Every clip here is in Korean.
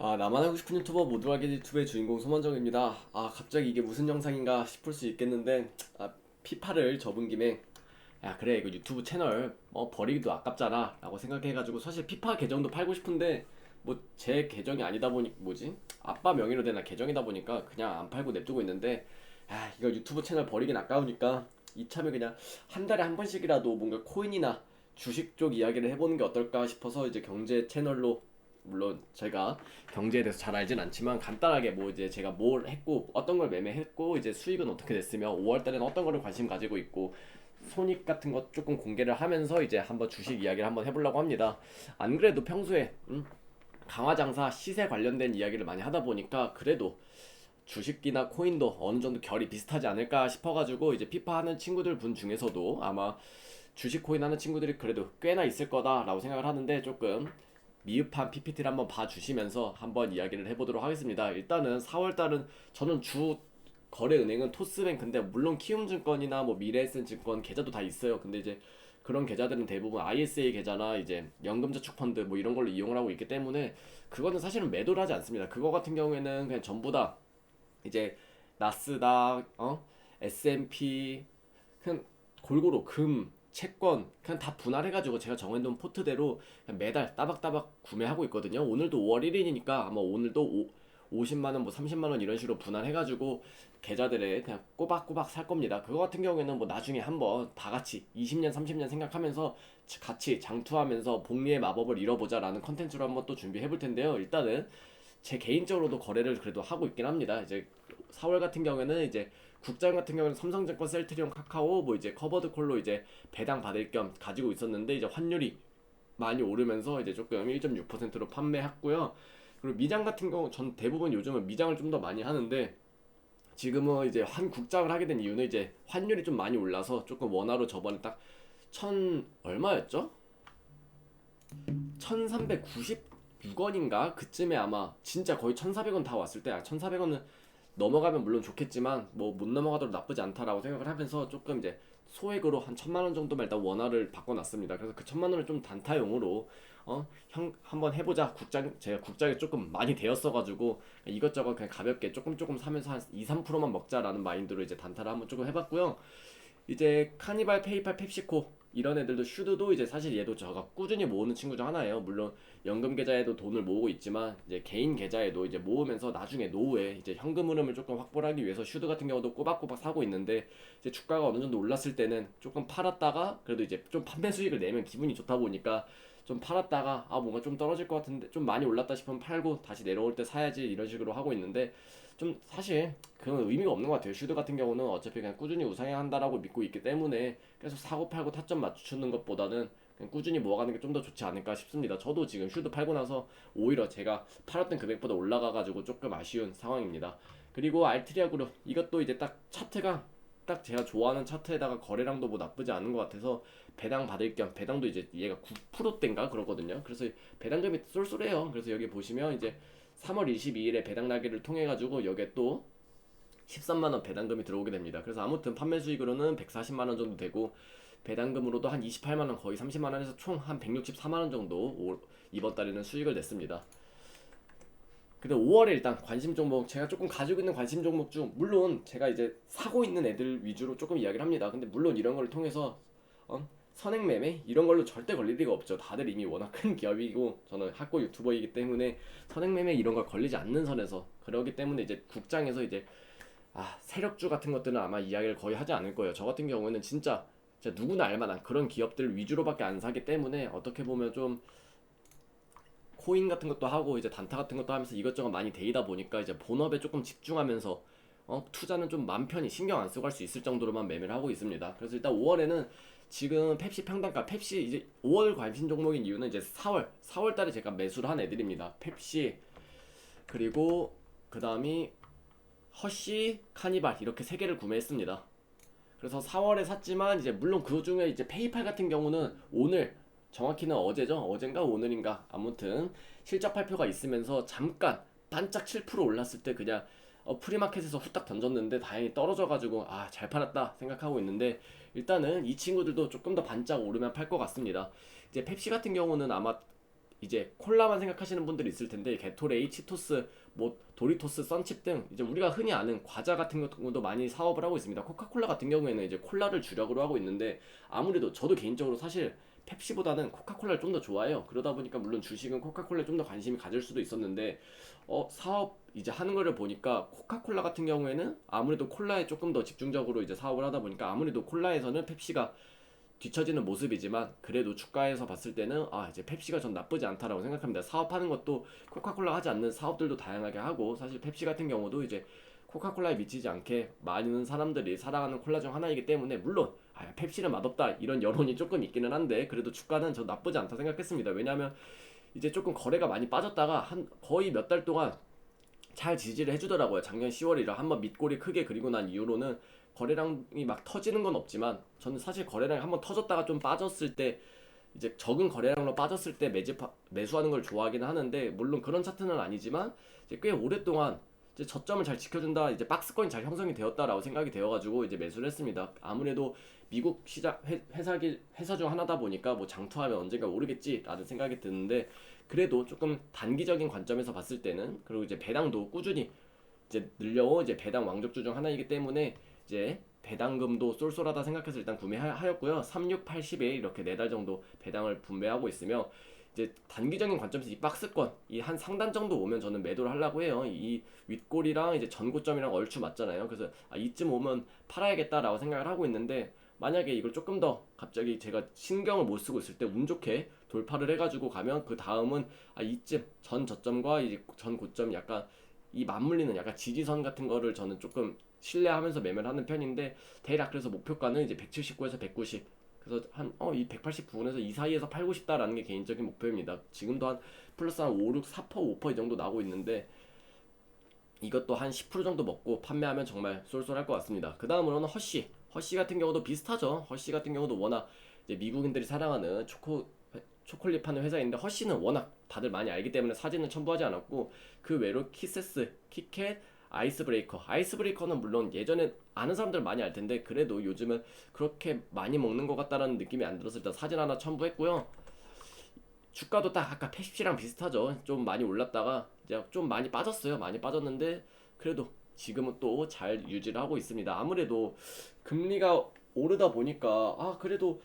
아 나만 하고 싶은 유튜버 모두 알게 유튜브의 주인공 소만정입니다. 아 갑자기 이게 무슨 영상인가 싶을 수 있겠는데 아 피파를 접은 김에 야 그래 이거 유튜브 채널 뭐 버리기도 아깝잖아 라고 생각해가지고 사실 피파 계정도 팔고 싶은데 뭐 제 계정이 아니다 보니 뭐지 아빠 명의로 된 계정이다 보니까 그냥 안 팔고 냅두고 있는데 아 이거 유튜브 채널 버리긴 아까우니까 이참에 그냥 한 달에 한 번씩이라도 뭔가 코인이나 주식 쪽 이야기를 해보는 게 어떨까 싶어서 이제 경제 채널로 물론 제가 경제에 대해서 잘 알진 않지만 간단하게 뭐 이제 제가 뭘 했고 어떤 걸 매매했고 이제 수익은 어떻게 됐으며 5월 달에는 어떤 거를 관심 가지고 있고 손익 같은 것 조금 공개를 하면서 이제 한번 주식 이야기를 한번 해보려고 합니다. 안 그래도 평소에 음, 강화 장사 시세 관련된 이야기를 많이 하다 보니까 그래도 주식이나 코인도 어느 정도 결이 비슷하지 않을까 싶어가지고 이제 피파 하는 친구들 분 중에서도 아마 주식 코인 하는 친구들이 그래도 꽤나 있을 거다라고 생각을 하는데 조금 미흡한 PPT를 한번 봐주시면서 한번 이야기를 해보도록 하겠습니다. 일단은 4월달은 저는 주 거래 은행은 토스뱅크인데 물론 키움증권이나 뭐 미래에센증권 계좌도 다 있어요. 근데 이제 그런 계좌들은 대부분 ISA 계좌나 이제 연금저축펀드 뭐 이런 걸로 이용을 하고 있기 때문에 그거는 사실은 매도를 하지 않습니다. 그거 같은 경우에는 그냥 전부 다 이제 나스닥, 어, S&P 그냥 골고루 금, 채권 그냥 다 분할해가지고 제가 정해놓은 포트대로 매달 따박따박 구매하고 있거든요. 오늘도 5월 1일이니까 아마 오늘도 오, 50만 원, 뭐 30만 원 이런 식으로 분할해가지고 계좌들에 그냥 꼬박꼬박 살 겁니다. 그거 같은 경우에는 뭐 나중에 한번 다 같이 20년, 30년 생각하면서 같이 장투하면서 복리의 마법을 잃어보자 라는 컨텐츠로 한번 또 준비해 볼 텐데요. 일단은 제 개인적으로도 거래를 그래도 하고 있긴 합니다. 이제 4월 같은 경우에는 이제 국장 같은 경우는 삼성증권 셀트리온 카카오 뭐 이제 커버드 콜로 이제 배당 받을 겸 가지고 있었는데 이제 환율이 많이 오르면서 이제 조금 1.6%로 판매했고요. 그리고 미장 같은 경우 전 대부분 요즘은 미장을 좀 더 많이 하는데 지금은 이제 한 국장을 하게 된 이유는 이제 환율이 좀 많이 올라서 조금 원화로 저번에 딱 천 얼마였죠? 1396원인가 그쯤에 아마 진짜 거의 1400원 다 왔을 때 아, 1400원은 넘어가면 물론 좋겠지만 뭐 못 넘어가도록 나쁘지 않다라고 생각을 하면서 조금 이제 소액으로 한 천만 원 정도만 일단 원화를 바꿔놨습니다. 그래서 그 천만 원을 좀 단타용으로 어 형 한번 해보자. 국장 제가 국장이 조금 많이 되었어가지고 이것저것 그냥 가볍게 조금 조금 사면서 한 2, 3%만 먹자라는 마인드로 이제 단타를 한번 조금 해봤고요. 이제 카니발, 페이팔, 펩시코 이런 애들도 슈드도 이제 사실 얘도 저가 꾸준히 모으는 친구 중 하나예요. 물론 연금 계좌에도 돈을 모으고 있지만 이제 개인 계좌에도 이제 모으면서 나중에 노후에 이제 현금 흐름을 조금 확보하기 위해서 슈드 같은 경우도 꼬박꼬박 사고 있는데 이제 주가가 어느 정도 올랐을 때는 조금 팔았다가 그래도 이제 좀 판매 수익을 내면 기분이 좋다 보니까 좀 팔았다가 아 뭔가 좀 떨어질 것 같은데 좀 많이 올랐다 싶으면 팔고 다시 내려올 때 사야지 이런 식으로 하고 있는데 좀 사실 그건 의미가 없는 것 같아요. 슈드 같은 경우는 어차피 그냥 꾸준히 우상해야 한다라고 믿고 있기 때문에 계속 사고 팔고 타점 맞추는 것보다는 그냥 꾸준히 모아가는 게 좀 더 좋지 않을까 싶습니다. 저도 지금 슈드 팔고 나서 오히려 제가 팔았던 금액보다 올라가가지고 조금 아쉬운 상황입니다. 그리고 알트리아 그룹 이것도 이제 딱 차트가 딱 제가 좋아하는 차트에다가 거래량도 뭐 나쁘지 않은 것 같아서 배당 받을 겸 배당도 이제 얘가 9%대인가 그러거든요. 그래서 배당금이 쏠쏠해요. 그래서 여기 보시면 이제 3월 22일에 배당 날개를 통해 가지고 여기에 또 13만 원 배당금이 들어오게 됩니다. 그래서 아무튼 판매 수익으로는 140만 원 정도 되고 배당금으로도 한 28만 원 거의 30만 원에서 총 한 164만 원 정도 이번 달에는 수익을 냈습니다. 근데 5월에 일단 관심 종목 제가 조금 가지고 있는 관심 종목 중 물론 제가 이제 사고 있는 애들 위주로 조금 이야기를 합니다. 근데 물론 이런 걸 통해서 어? 선행 매매 이런 걸로 절대 걸릴 리가 없죠. 다들 이미 워낙 큰 기업이고 저는 학고 유튜버이기 때문에 선행 매매 이런 걸 걸리지 않는 선에서 그러기 때문에 이제 국장에서 이제 아 세력주 같은 것들은 아마 이야기를 거의 하지 않을 거예요. 저 같은 경우에는 진짜 진짜 누구나 알만한 그런 기업들 위주로밖에 안 사기 때문에 어떻게 보면 좀 코인 같은 것도 하고 이제 단타 같은 것도 하면서 이것저것 많이 데이다 보니까 이제 본업에 조금 집중하면서 어, 투자는 좀 맘 편히 신경 안 쓰고 할 수 있을 정도로만 매매를 하고 있습니다. 그래서 일단 5월에는 지금 펩시 평단가 펩시 이제 5월 관심 종목인 이유는 이제 4월 4월 달에 제가 매수를 한 애들입니다. 펩시 그리고 그 다음이 허쉬 카니발 이렇게 세 개를 구매했습니다. 그래서 4월에 샀지만 이제 물론 그 중에 이제 페이팔 같은 경우는 오늘 정확히는 어제죠. 어젠가 오늘인가 아무튼 실적 발표가 있으면서 잠깐 반짝 7% 올랐을 때 그냥 어, 프리마켓에서 후딱 던졌는데 다행히 떨어져가지고 아 잘 팔았다 생각하고 있는데 일단은 이 친구들도 조금 더 반짝 오르면 팔 것 같습니다. 이제 펩시 같은 경우는 아마 이제 콜라만 생각하시는 분들이 있을 텐데 게토레이, 치토스, 뭐 도리토스, 썬칩 등 이제 우리가 흔히 아는 과자 같은 것도 많이 사업을 하고 있습니다. 코카콜라 같은 경우에는 이제 콜라를 주력으로 하고 있는데 아무래도 저도 개인적으로 사실 펩시보다는 코카콜라를 좀 더 좋아해요. 그러다 보니까 물론 주식은 코카콜라에 좀 더 관심이 가질 수도 있었는데 어 사업 이제 하는 거를 보니까 코카콜라 같은 경우에는 아무래도 콜라에 조금 더 집중적으로 이제 사업을 하다 보니까 아무래도 콜라에서는 펩시가 뒤처지는 모습이지만 그래도 주가에서 봤을 때는 아 이제 펩시가 전 나쁘지 않다라고 생각합니다. 사업하는 것도 코카콜라 하지 않는 사업들도 다양하게 하고 사실 펩시 같은 경우도 이제 코카콜라에 미치지 않게 많은 사람들이 사랑하는 콜라 중 하나이기 때문에 물론 아, 펩시는 맛없다 이런 여론이 조금 있기는 한데 그래도 주가는 저 나쁘지 않다 생각했습니다. 왜냐하면 이제 조금 거래가 많이 빠졌다가 한 거의 몇 달 동안 잘 지지를 해주더라고요. 작년 10월이라 한번 밑골이 크게 그리고 난 이후로는 거래량이 막 터지는 건 없지만 저는 사실 거래량이 한번 터졌다가 좀 빠졌을 때 이제 적은 거래량으로 빠졌을 때 매집 매수하는 걸 좋아하긴 하는데 물론 그런 차트는 아니지만 이제 꽤 오랫동안 이제 저점을 잘 지켜준다 이제 박스권이 잘 형성이 되었다라고 생각이 되어가지고 이제 매수를 했습니다. 아무래도 미국 시장 회, 회사기 회사 중 하나다 보니까 뭐 장투하면 언젠가 오르겠지라는 생각이 드는데 그래도 조금 단기적인 관점에서 봤을 때는 그리고 이제 배당도 꾸준히 이제 늘려온 이제 배당 왕족주 중 하나이기 때문에 이제 배당금도 쏠쏠하다 생각해서 일단 구매하였고요. 36, 80에 이렇게 네달 정도 배당을 분배하고 있으며 이제 단기적인 관점에서 이 박스권 이 한 상단 정도 오면 저는 매도를 하려고 해요. 이 윗골이랑 이제 전고점이랑 얼추 맞잖아요. 그래서 아, 이쯤 오면 팔아야겠다라고 생각을 하고 있는데 만약에 이걸 조금 더 갑자기 제가 신경을 못 쓰고 있을 때 운 좋게 돌파를 해가지고 가면 그 다음은 아 이쯤 전 저점과 전 고점 약간 이 맞물리는 약간 지지선 같은 거를 저는 조금 신뢰하면서 매매를 하는 편인데 대략 그래서 목표가는 이제 179에서 190 그래서 한 어 이 189원에서 이 사이에서 팔고 싶다라는 게 개인적인 목표입니다. 지금도 한 플러스 한 5, 6, 4% 5%이 정도 나오고 있는데 이것도 한 10% 정도 먹고 판매하면 정말 쏠쏠할 것 같습니다. 그 다음으로는 허쉬 허쉬 같은 경우도 비슷하죠. 허쉬 같은 경우도 워낙 미국인들이 사랑하는 초코 초콜릿 파는 회사인데 허쉬는 워낙 다들 많이 알기 때문에 사진은 첨부하지 않았고 그 외로 키세스, 키캣, 아이스브레이커. 아이스브레이커는 물론 예전에 아는 사람들 많이 알 텐데 그래도 요즘은 그렇게 많이 먹는 것 같다라는 느낌이 안 들어서 일단 사진 하나 첨부했고요. 주가도 딱 아까 페십시랑 비슷하죠. 좀 많이 올랐다가 이제 좀 많이 빠졌어요. 많이 빠졌는데 그래도 지금은 또 잘 유지를 하고 있습니다. 아무래도 금리가 오르다 보니까 아 그래도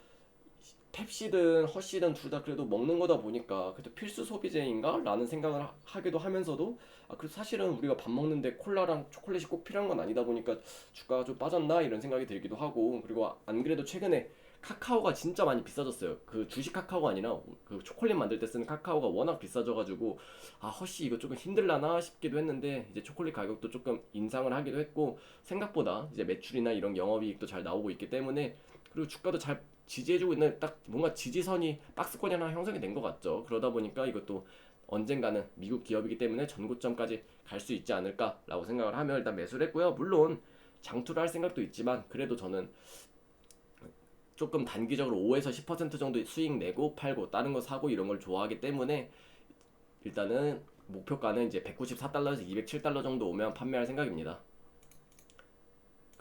펩시든 허쉬든 둘 다 그래도 먹는 거다 보니까 그래도 필수 소비재인가? 라는 생각을 하, 하기도 하면서도 아 그래도 사실은 우리가 밥 먹는데 콜라랑 초콜릿이 꼭 필요한 건 아니다 보니까 주가가 좀 빠졌나 이런 생각이 들기도 하고 그리고 안 그래도 최근에 카카오가 진짜 많이 비싸졌어요. 그 주식 카카오가 아니라 그 초콜릿 만들 때 쓰는 카카오가 워낙 비싸져가지고 아 허쉬 이거 조금 힘들라나 싶기도 했는데 이제 초콜릿 가격도 조금 인상을 하기도 했고 생각보다 이제 매출이나 이런 영업이익도 잘 나오고 있기 때문에 그리고 주가도 잘 지지해주고 있는 딱 뭔가 지지선이 박스권이 하나 형성이 된 것 같죠. 그러다 보니까 이것도 언젠가는 미국 기업이기 때문에 전고점까지 갈 수 있지 않을까라고 생각을 하며 일단 매수를 했고요. 물론 장투를 할 생각도 있지만 그래도 저는 조금 단기적으로 5에서 10% 정도 수익 내고 팔고 다른 거 사고 이런 걸 좋아하기 때문에 일단은 목표가는 이제 194달러에서 207달러 정도 오면 판매할 생각입니다.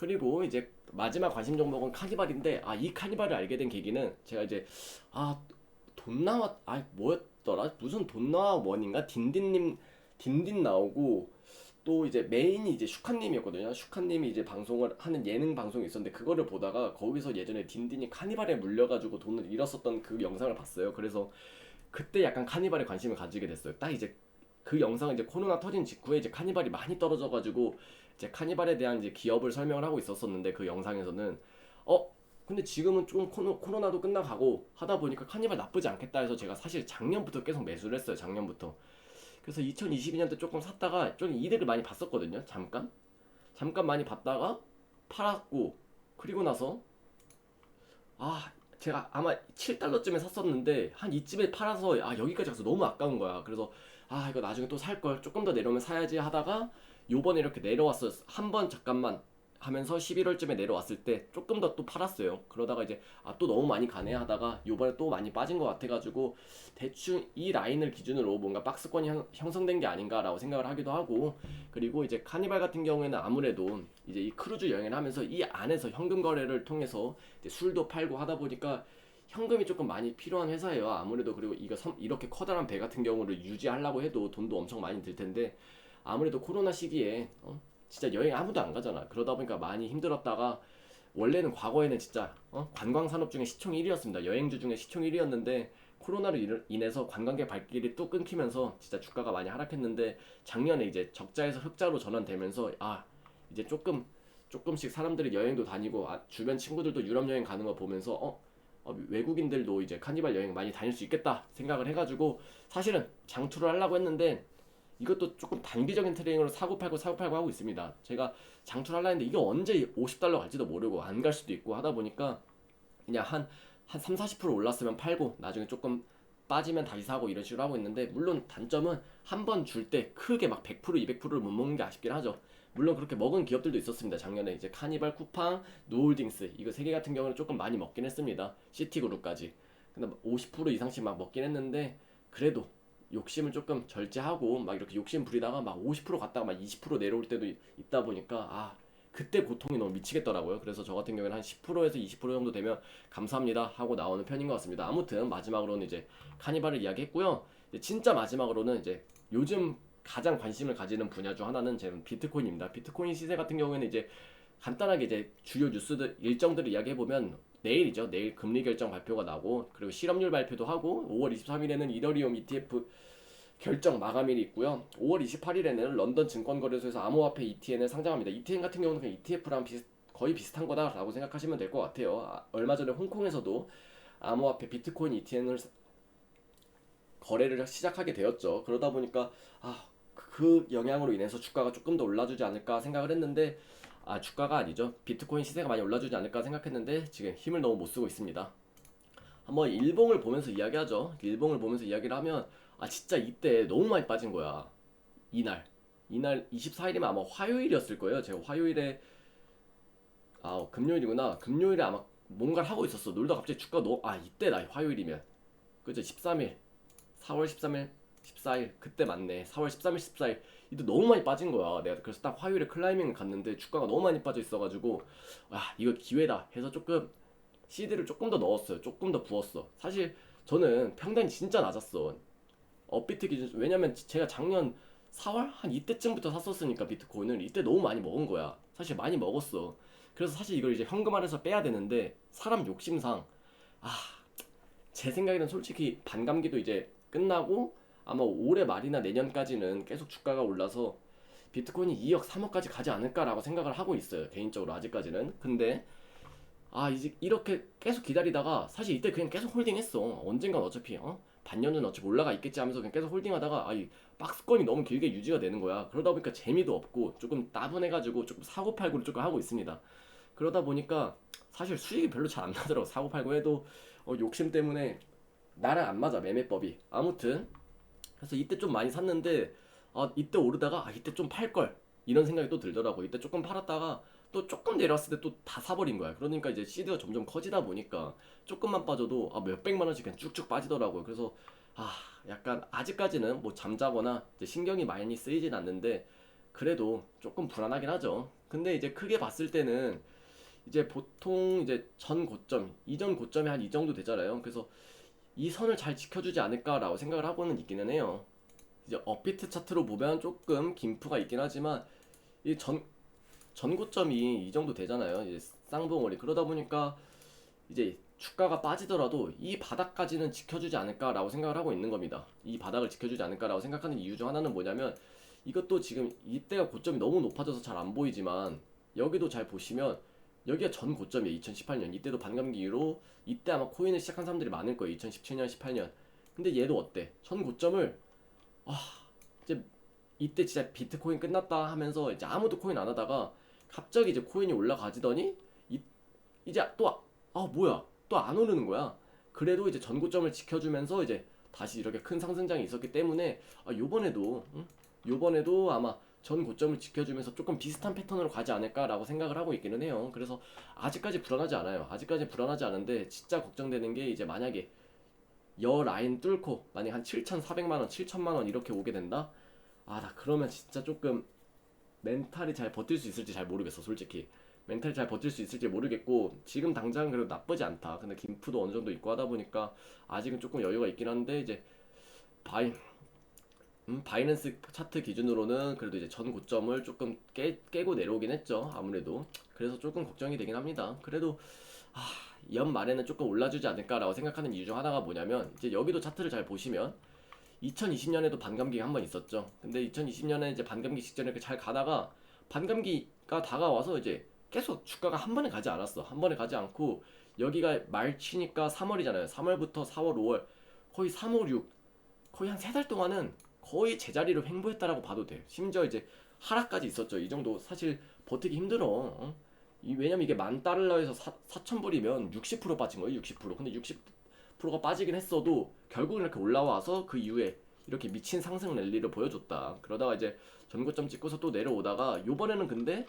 그리고 이제 마지막 관심 종목은 카니발인데 아 이 카니발을 알게 된 계기는 제가 이제 아 돈 나왔 아 뭐였더라? 무슨 돈 나와 원인가? 딘딘님 딘딘 나오고 또 이제 메인이 이제 슈카님이었거든요. 슈카님이 이제 방송을 하는 예능 방송이 있었는데 그거를 보다가 거기서 예전에 딘딘이 카니발에 물려가지고 돈을 잃었었던 그 영상을 봤어요. 그래서 그때 약간 카니발에 관심을 가지게 됐어요. 딱 이제 그 영상은 이제 코로나 터진 직후에 이제 카니발이 많이 떨어져가지고 이제 카니발에 대한 이제 기업을 설명을 하고 있었었는데 그 영상에서는 어 근데 지금은 좀 코로, 코로나도 끝나가고 하다 보니까 카니발 나쁘지 않겠다 해서 제가 사실 작년부터 계속 매수를 했어요 작년부터. 그래서 2022년 때 조금 샀다가 좀 이득을 많이 봤었거든요 잠깐. 잠깐 많이 봤다가 팔았고 그리고 나서 아 제가 아마 7달러쯤에 샀었는데 한 이쯤에 팔아서 아 여기까지 가서 너무 아까운 거야. 그래서 아 이거 나중에 또 살 걸 조금 더 내려오면 사야지 하다가 요번에 이렇게 내려왔어 한번 잠깐만 하면서 11월쯤에 내려왔을 때 조금 더 또 팔았어요. 그러다가 이제 아 또 너무 많이 가네 하다가 요번에 또 많이 빠진 것 같아가지고 대충 이 라인을 기준으로 뭔가 박스권이 형, 형성된 게 아닌가라고 생각을 하기도 하고 그리고 이제 카니발 같은 경우에는 아무래도 이제 이 크루즈 여행을 하면서 이 안에서 현금 거래를 통해서 술도 팔고 하다 보니까 현금이 조금 많이 필요한 회사예요. 아무래도 그리고 이거 섬- 이렇게 커다란 배 같은 경우를 유지하려고 해도 돈도 엄청 많이 들 텐데 아무래도 코로나 시기에 어? 진짜 여행 아무도 안 가잖아. 그러다 보니까 많이 힘들었다가 원래는 과거에는 진짜 어? 관광 산업 중에 시총 1위였습니다. 여행주 중에 시총 1위였는데 코로나로 인- 인해서 관광객 발길이 또 끊기면서 진짜 주가가 많이 하락했는데 작년에 이제 적자에서 흑자로 전환되면서 아 이제 조금 조금씩 사람들이 여행도 다니고 아, 주변 친구들도 유럽 여행 가는 거 보면서 어, 어, 외국인들도 이제 카니발 여행 많이 다닐 수 있겠다 생각을 해가지고 사실은 장투를 하려고 했는데 이것도 조금 단기적인 트레이닝으로 사고 팔고 사고 팔고 하고 있습니다. 제가 장투를 하려 했는데 이게 언제 50달러 갈지도 모르고 안 갈 수도 있고 하다 보니까 그냥 한, 한 3, 40% 올랐으면 팔고 나중에 조금 빠지면 다시 사고 이런 식으로 하고 있는데 물론 단점은 한 번 줄 때 크게 막 100% 200%를 못 먹는 게 아쉽긴 하죠. 물론 그렇게 먹은 기업들도 있었습니다. 작년에 이제 카니발, 쿠팡, 노홀딩스 이거 세 개 같은 경우는 조금 많이 먹긴 했습니다. 시티그룹까지. 근데 50% 이상씩 막 먹긴 했는데 그래도 욕심을 조금 절제하고 막 이렇게 욕심 부리다가 막 50% 갔다가 막 20% 내려올 때도 있- 있다 보니까 아 그때 고통이 너무 미치겠더라고요. 그래서 저 같은 경우에는 한 10%에서 20% 정도 되면 감사합니다 하고 나오는 편인 것 같습니다. 아무튼 마지막으로는 이제 카니발을 이야기했고요. 이제 진짜 마지막으로는 이제 요즘 가장 관심을 가지는 분야 중 하나는 제 비트코인입니다. 비트코인 시세 같은 경우에는 이제 간단하게 이제 주요 뉴스들 일정들을 이야기해 보면 내일이죠. 내일 금리 결정 발표가 나고 그리고 실업률 발표도 하고 5월 23일에는 이더리움 ETF 결정 마감일이 있고요. 5월 28일에는 런던 증권거래소에서 암호화폐 ETN을 상장합니다. ETN 같은 경우는 ETF랑 비슷, 거의 비슷한 거다라고 생각하시면 될 것 같아요. 아, 얼마 전에 홍콩에서도 암호화폐 비트코인 ETN을 거래를 시작하게 되었죠. 그러다 보니까 아, 그 영향으로 인해서 주가가 조금 더 올라주지 않을까 생각을 했는데 아 주가가 아니죠. 비트코인 시세가 많이 올라주지 않을까 생각했는데 지금 힘을 너무 못 쓰고 있습니다. 한번 일봉을 보면서 이야기하죠. 일봉을 보면서 이야기를 하면 아 진짜 이때 너무 많이 빠진 거야. 이날 이날 24일이면 아마 화요일이었을 거예요. 제가 화요일에 아 금요일이구나. 금요일에 아마 뭔가를 하고 있었어. 놀다 갑자기 주가 너무 아 이때 나 화요일이면 그죠 13일 4월 13일 14일 그때 맞네 4월 13일 14일 이때 너무 많이 빠진 거야. 내가 그래서 딱 화요일에 클라이밍 갔는데 주가가 너무 많이 빠져 있어가지고 아 이거 기회다 해서 조금 시드를 조금 더 넣었어요. 조금 더 부었어. 사실 저는 평단이 진짜 낮았어. 업비트 기준 왜냐면 제가 작년 4월? 한 이때쯤부터 샀었으니까 비트코인을 이때 너무 많이 먹은 거야. 사실 많이 먹었어. 그래서 사실 이걸 이제 현금화해서 빼야 되는데 사람 욕심상 아 제 생각에는 솔직히 반감기도 이제 끝나고 아마 올해 말이나 내년까지는 계속 주가가 올라서 비트코인이 2억 3억까지 가지 않을까라고 생각을 하고 있어요 개인적으로 아직까지는. 근데 아 이제 이렇게 계속 기다리다가 사실 이때 그냥 계속 홀딩했어. 언젠간 어차피 어? 반년은 어차피 올라가 있겠지 하면서 그냥 계속 홀딩하다가 아이 박스권이 너무 길게 유지가 되는 거야. 그러다 보니까 재미도 없고 조금 따분해가지고 조금 사고 팔고를 조금 하고 있습니다. 그러다 보니까 사실 수익이 별로 잘 안 나더라고. 사고 팔고 해도 어, 욕심 때문에 나랑 안 맞아 매매법이. 아무튼 그래서 이때 좀 많이 샀는데 아 이때 오르다가 아 이때 좀 팔 걸. 이런 생각이 또 들더라고. 이때 조금 팔았다가 또 조금 내려왔을 때 또 다 사버린 거야. 그러니까 이제 시드가 점점 커지다 보니까 조금만 빠져도 아 몇백만 원씩 그냥 쭉쭉 빠지더라고요. 그래서 아 약간 아직까지는 뭐 잠자거나 신경이 많이 쓰이진 않는데 그래도 조금 불안하긴 하죠. 근데 이제 크게 봤을 때는 이제 보통 이제 전 고점, 이전 고점이 한 이 정도 되잖아요. 그래서 이 선을 잘 지켜주지 않을까라고 생각을 하고는 있기는 해요. 이제 업비트 차트로 보면 조금 김프가 있긴 하지만 이 전 전 고점이 이 정도 되잖아요. 이제 쌍봉월이 그러다 보니까 이제 주가가 빠지더라도 이 바닥까지는 지켜주지 않을까라고 생각을 하고 있는 겁니다. 이 바닥을 지켜주지 않을까라고 생각하는 이유 중 하나는 뭐냐면 이것도 지금 이때가 고점이 너무 높아져서 잘 안 보이지만 여기도 잘 보시면 여기가 전 고점이에요. 2018년. 이때도 반감기 이후로 이때 아마 코인을 시작한 사람들이 많을 거예요. 2017년, 18년. 근데 얘도 어때? 전 고점을 아 이제 이때 진짜 비트코인 끝났다 하면서 이제 아무도 코인 안 하다가 갑자기 이제 코인이 올라가지더니 이, 이제 또 아 뭐야 또 안 오르는 거야. 그래도 이제 전 고점을 지켜주면서 이제 다시 이렇게 큰 상승장이 있었기 때문에 아 요번에도 응? 요번에도 아마 전 고점을 지켜주면서 조금 비슷한 패턴으로 가지 않을까라고 생각을 하고 있기는 해요. 그래서 아직까지 불안하지 않아요. 아직까지 불안하지 않은데 진짜 걱정되는 게 이제 만약에 여 라인 뚫고 만약 한 7,400만 원, 7천만 원 이렇게 오게 된다. 아, 나 그러면 진짜 조금 멘탈이 잘 버틸 수 있을지 잘 모르겠어, 솔직히. 멘탈이 잘 버틸 수 있을지 모르겠고 지금 당장 그래도 나쁘지 않다. 근데 김프도 어느 정도 있고 하다 보니까 아직은 조금 여유가 있긴 한데 이제 바이 음, 바이낸스 차트 기준으로는 그래도 이제 전 고점을 조금 깨, 깨고 내려오긴 했죠. 아무래도 그래서 조금 걱정이 되긴 합니다. 그래도 아, 연말에는 조금 올라주지 않을까라고 생각하는 이유 중 하나가 뭐냐면 이제 여기도 차트를 잘 보시면 2020년에도 반감기가 한 번 있었죠. 근데 2020년에 이제 반감기 직전에 이렇게 잘 가다가 반감기가 다가와서 이제 계속 주가가 한 번에 가지 않았어. 한 번에 가지 않고 여기가 말치니까 3월이잖아요. 3월부터 4월, 5월 거의 3, 5, 6 거의 한 세 달 동안은 거의 제자리로 횡보했다라고 봐도 돼요. 심지어 이제 하락까지 있었죠. 이 정도 사실 버티기 힘들어. 어? 이 왜냐면 이게 만 달러에서 4, 4천 불이면 60% 빠진 거예요. 60%. 근데 60%가 빠지긴 했어도 결국은 이렇게 올라와서 그 이후에 이렇게 미친 상승 랠리를 보여줬다. 그러다가 이제 전고점 찍고서 또 내려오다가 요번에는 근데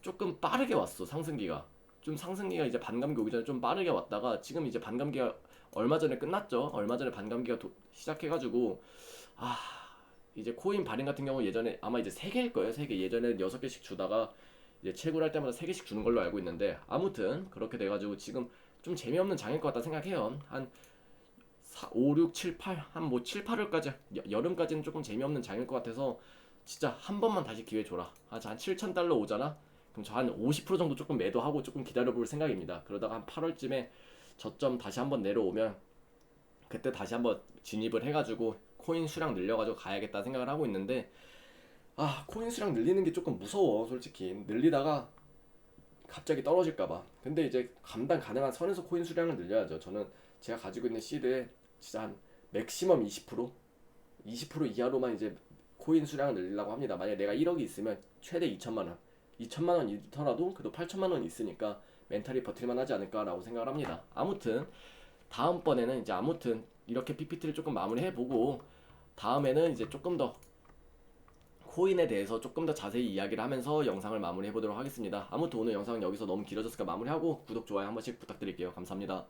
조금 빠르게 왔어 상승기가. 좀 상승기가 이제 반감기 오기 전에 좀 빠르게 왔다가 지금 이제 반감기가 얼마 전에 끝났죠. 얼마 전에 반감기가 도- 시작해가지고 아 이제 코인 발행 같은 경우 예전에 아마 이제 세 개일 거예요. 세 개. 예전에는 여섯 개씩 주다가 이제 채굴할 때마다 세 개씩 주는 걸로 알고 있는데 아무튼 그렇게 돼가지고 지금 좀 재미없는 장일 것 같다 생각해요. 한 4, 5, 6, 7, 8, 한뭐 7, 8월까지 여름까지는 조금 재미없는 장일 것 같아서 진짜 한 번만 다시 기회 줘라. 아, 한 7천 달러 오잖아. 그럼 저 한 50% 정도 조금 매도하고 조금 기다려볼 생각입니다. 그러다가 한 8월쯤에 저점 다시 한번 내려오면 그때 다시 한번 진입을 해가지고 코인 수량 늘려가지고 가야겠다 생각을 하고 있는데 아 코인 수량 늘리는 게 조금 무서워 솔직히. 늘리다가 갑자기 떨어질까봐. 근데 이제 감당 가능한 선에서 코인 수량을 늘려야죠. 저는 제가 가지고 있는 시드에 진짜 한 맥시멈 20% 20% 이하로만 이제 코인 수량을 늘리려고 합니다. 만약에 내가 1억이 있으면 최대 2천만 원. 2천만 원 있더라도 그래도 8천만 원 있으니까 멘탈이 버틸만 하지 않을까라고 생각을 합니다. 아무튼 다음번에는 이제 아무튼 이렇게 PPT를 조금 마무리해보고 다음에는 이제 조금 더 코인에 대해서 조금 더 자세히 이야기를 하면서 영상을 마무리해보도록 하겠습니다. 아무튼 오늘 영상은 여기서 너무 길어졌으니까 마무리하고 구독, 좋아요 한 번씩 부탁드릴게요. 감사합니다.